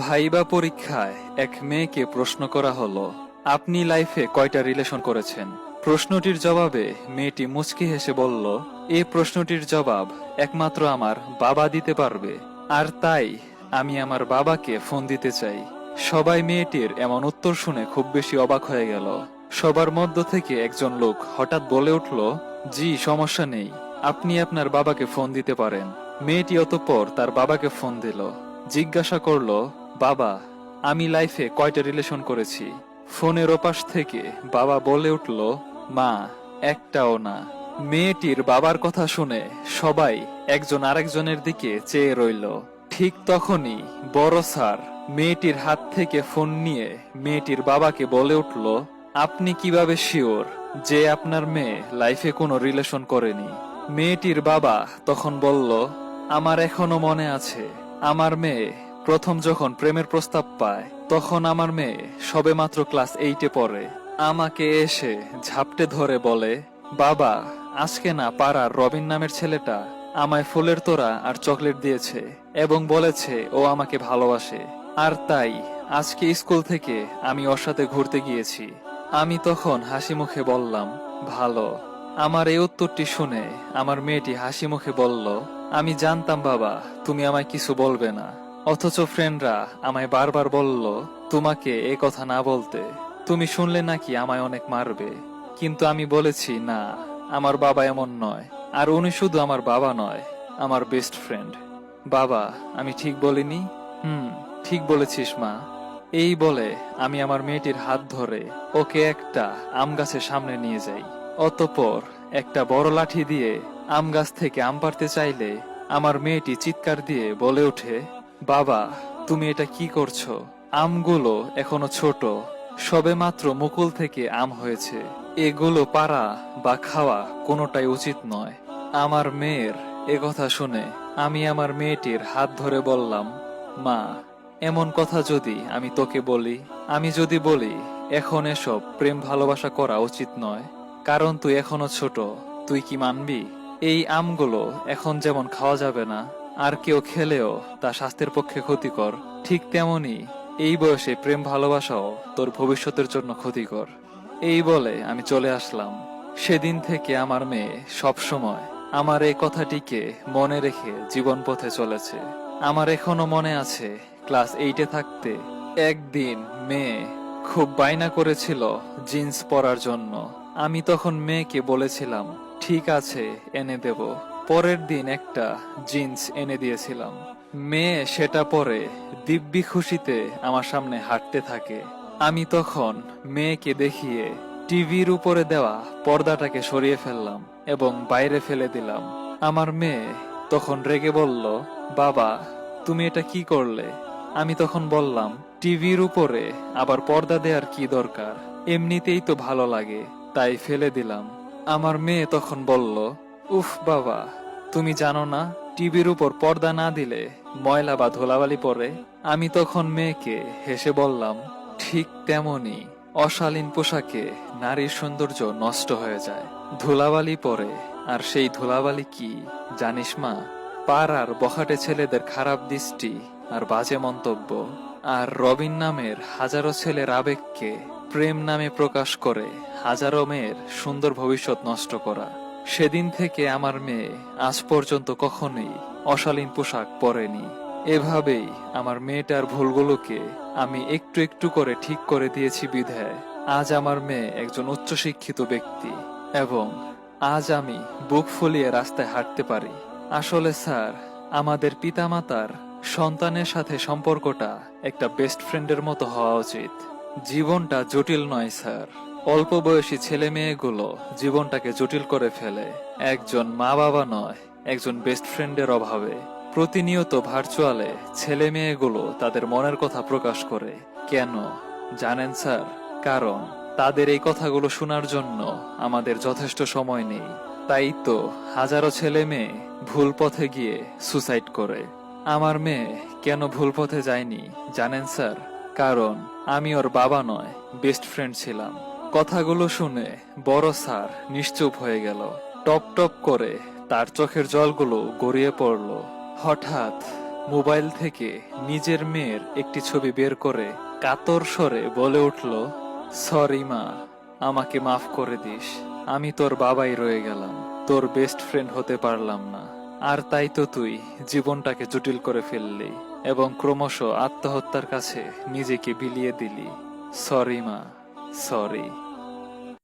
Viva পরীক্ষায় এক মেয়েকে প্রশ্ন করা হলো, আপনি লাইফে কয়টা রিলেশন করেছেন? প্রশ্নটির জবাবে মেয়েটি মুচকি হেসে বলল, এ প্রশ্নটির জবাব একমাত্র আমার বাবা দিতে পারবে, আর তাই আমি আমার বাবাকে ফোন দিতে চাই। সবাই মেয়েটির এমন উত্তর শুনে খুব বেশি অবাক হয়ে গেল। সবার মধ্য থেকে একজন লোক হঠাৎ বলে উঠল, জি, সমস্যা নেই, আপনি আপনার বাবাকে ফোন দিতে পারেন। মেয়েটি অতঃপর তার বাবাকে ফোন দিল। জিজ্ঞাসা করল, বাবা, আমি লাইফে কয়টা রিলেশন করেছি? ফোনের ওপাশ থেকে বাবা বলে উঠল, মা, একটাও না। মেয়েটির বাবার কথা শুনে সবাই একজন আরেকজনের দিকে চেয়ে রইল। ঠিক তখনই বড় স্যার মেয়েটির হাত থেকে ফোন নিয়ে মেয়েটির বাবাকে বলে উঠল, আপনি কীভাবে শিওর যে আপনার মেয়ে লাইফে কোনো রিলেশন করেনি? মেয়েটির বাবা তখন বলল, আমার এখনও মনে আছে আমার মেয়ে, প্রথম যখন প্রেমের প্রস্তাব পায়, তখন আমার মেয়ে সবেমাত্র ক্লাস এইটে পড়ে। আমাকে এসে ঝাপটে ধরে বলে, বাবা, আজকে না পাড়ার রবিন নামের ছেলেটা আমায় ফুলের তোড়া আর চকলেট দিয়েছে এবং বলেছে ও আমাকে ভালোবাসে। আর তাই আজকে স্কুল থেকে আমি ওর সাথে ঘুরতে গিয়েছি। আমি তখন হাসি মুখে বললাম, ভালো। আমার এই উত্তরটি শুনে আমার মেয়েটি হাসি মুখে বলল, আমি জানতাম বাবা, তুমি আমায় কিছু বলবে না। অথচ ফ্রেন্ডরা আমায় বারবার বলল, তোমাকে এ কথা না বলতে। তুমি শুনলে নাকি আমায় অনেক মারবে। কিন্তু আমি বলেছি, না, আমার বাবা এমন নয়। আর উনি শুধু আমার বাবা নয়, আমার বেস্ট ফ্রেন্ড বাবা, আমি ঠিক বলিনি? হুম, ঠিক বলেছিস মা। এই বলে আমি আমার মেয়েটির হাত ধরে ওকে একটা আম গাছের সামনে নিয়ে যাই। অতপর একটা বড় লাঠি দিয়ে আম গাছ থেকে আম পারতে চাইলে আমার মেয়েটি চিৎকার দিয়ে বলে ওঠে, বাবা, তুমি এটা কি করছ? আমগুলো এখনও ছোট। সবে মাত্র মুকুল থেকে আম হয়েছে। এগুলো পারা বা খাওয়া কোনোটাই উচিত নয়। আমার মেয়ের এ কথা শুনে আমি আমার মেয়েটির হাত ধরে বললাম, মা, এমন কথা যদি আমি তোকে বলি, আমি যদি বলি, এখন এসব প্রেম ভালোবাসা করা উচিত নয়। কারণ তুই এখনও ছোট, তুই কি মানবি? এই আমগুলো এখন যেমন খাওয়া যাবে না, আর কেউ খেলেও তা স্বাস্থ্যের পক্ষে ক্ষতিকর। ঠিক তেমনি এই বয়সে প্রেম ভালোবাসাও তোর ভবিষ্যতের জন্য ক্ষতিকর। এই বলে আমি চলে আসলাম। সেদিন থেকে আমার মেয়ে সব সময় আমার এই কথাটিকে মনে রেখে জীবন পথে চলেছে। আমার এখনও মনে আছে, ক্লাস এইটে থাকতে একদিন মেয়ে খুব বায়না করেছিল জিন্স পরার জন্য। আমি তখন মেয়েকে বলেছিলাম, ঠিক আছে, এনে দেব। পরের দিন একটা জিন্স এনে দিয়েছিলাম। মেয়ে সেটা পরে দিব্যি খুশিতে আমার সামনে হাঁটতে থাকে। আমি তখন মেয়েকে দেখিয়ে টিভির উপরে দেওয়া পর্দাটাকে সরিয়ে ফেললাম এবং বাইরে ফেলে দিলাম। আমার মেয়ে তখন রেগে বলল, বাবা, তুমি এটা কি করলে? আমি তখন বললাম, টিভির উপরে আবার পর্দা দেওয়ার কি দরকার? এমনিতেই তো ভালো লাগে। তাই ফেলে দিলাম। আমার মেয়ে তখন বলল, উফ বাবা, তুমি জানো না, টিভির উপর পর্দা না দিলে ময়লা বা ধুলাবালি পরে? আমি তখন মেয়েকে হেসে বললাম, ঠিক তেমনি অশালীন পোশাকে নারীর সৌন্দর্য নষ্ট হয়ে যায়। ধুলাবালি পরে, আর সেই ধুলাবালি কি, জানিস মা? পাড়ার বখাটে ছেলেদের খারাপ দৃষ্টি আর বাজে মন্তব্য। আর রবিন নামের হাজারো ছেলের আবেগকে প্রেম নামে প্রকাশ করে হাজারো মেয়ের সুন্দর ভবিষ্যৎ নষ্ট করা। সেদিন থেকে আমার মেয়ে আজ পর্যন্ত কখনোই অশালীন পোশাক পরেনি। এভাবেই আমার মেয়েটার ভুলগুলোকে আমি একটু একটু করে ঠিক করে দিয়েছি বিধায়। আজ আমার মেয়ে একজন উচ্চশিক্ষিত ব্যক্তি এবং আজ আমি বুক ফুলিয়ে রাস্তায় হাঁটতে পারি। আসলে স্যার, আমাদের পিতামাতার সন্তানের সাথে সম্পর্কটা একটা বেস্ট ফ্রেন্ডের মতো হওয়া উচিত। জীবনটা জটিল নয়, স্যার। অল্প বয়সী ছেলে মেয়েগুলো জীবনটাকে জটিল করে ফেলে। একজন মা বাবা নয়, একজন বেস্ট ফ্রেন্ডের অভাবে। প্রতিনিয়ত ভার্চুয়ালে ছেলে মেয়েগুলো তাদের মনের কথা প্রকাশ করে। কেন? জানেন, স্যার? কারণ তাদের এই কথাগুলো শোনার জন্য আমাদের যথেষ্ট সময় নেই। তাই তো হাজারো ছেলে মেয়ে ভুল পথে গিয়ে সুসাইড করে। আমার মেয়ে কেন ভুল পথে যায়নি? জানেন, স্যার? কারণ আমি ওর বাবা নয় বেস্ট ফ্রেন্ড ছিলাম। কথাগুলো শুনে বড় স্যার নিশ্চুপ হয়ে গেল। টপ টপ করে তার চোখের জলগুলো গড়িয়ে পড়ল। হঠাৎ মোবাইল থেকে নিজের মেয়ের একটি ছবি বের করে কাতর স্বরে বলে উঠল সরি মা, আমাকে মাফ করে দিস। আমি তোর বাবাই রয়ে গেলাম। তোর বেস্ট ফ্রেন্ড হতে পারলাম না। আর তাই তো তুই জীবনটাকে জটিল করে ফেললি। এবং ক্রমশ আত্মহত্যার কাছে নিজেকে বিলিয়ে দিলি। সরি মা সরি।